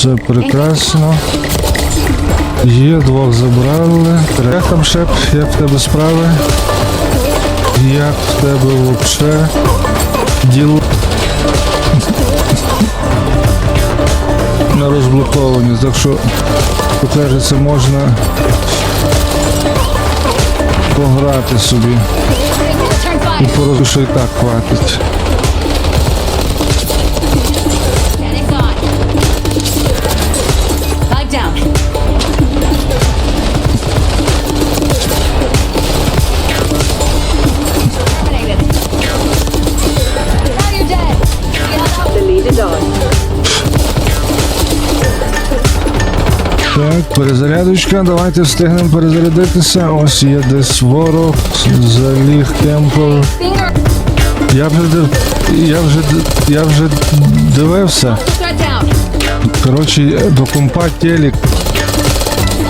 Все прекрасно. Є, двох забрали. Як там шеп, як в тебе справи? Як в тебе вообще діло? Не розблоковані, так що покажеться можна пограти собі. І порозумію, що і так хватить. Так, перезарядочка, давайте встигнемо перезарядитися. Ось є десь ворог, заліг кемпл. Я вже я вже я вже дивився. Коротше, до компа телек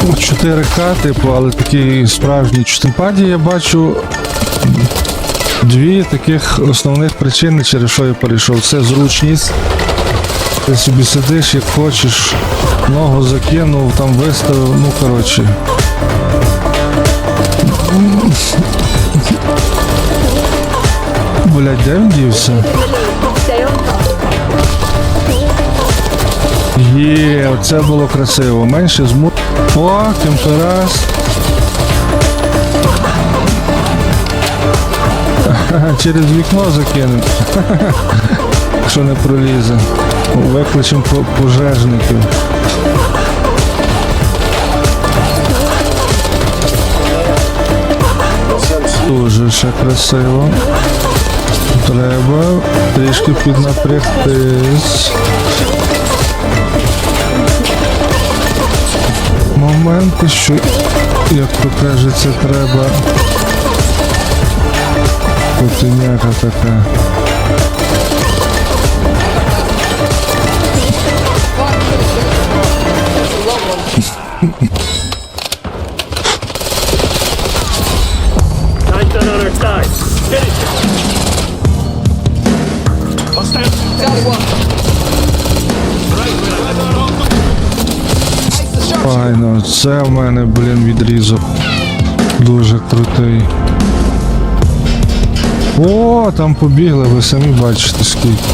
4К, типу, але такий справжній 4 я бачу дві таких основних причини, через що я перейшов. Це зручність. Ти собі сидиш як хочеш, ногу закинув, там виставив, ну коротше. Блять, де він дівся? Є, оце було красиво. Менше зму. О, кемперас. Через вікно закинуть. Якщо не пролізе. Викличемо по- пожежників. Дуже ще красиво. Треба трішки піднапрягтись. моменти, що, як то кажеться, треба. Котеняка така. Файно, це в мене, блін, відрізок. Дуже крутий. О, там побігли, ви самі бачите скільки.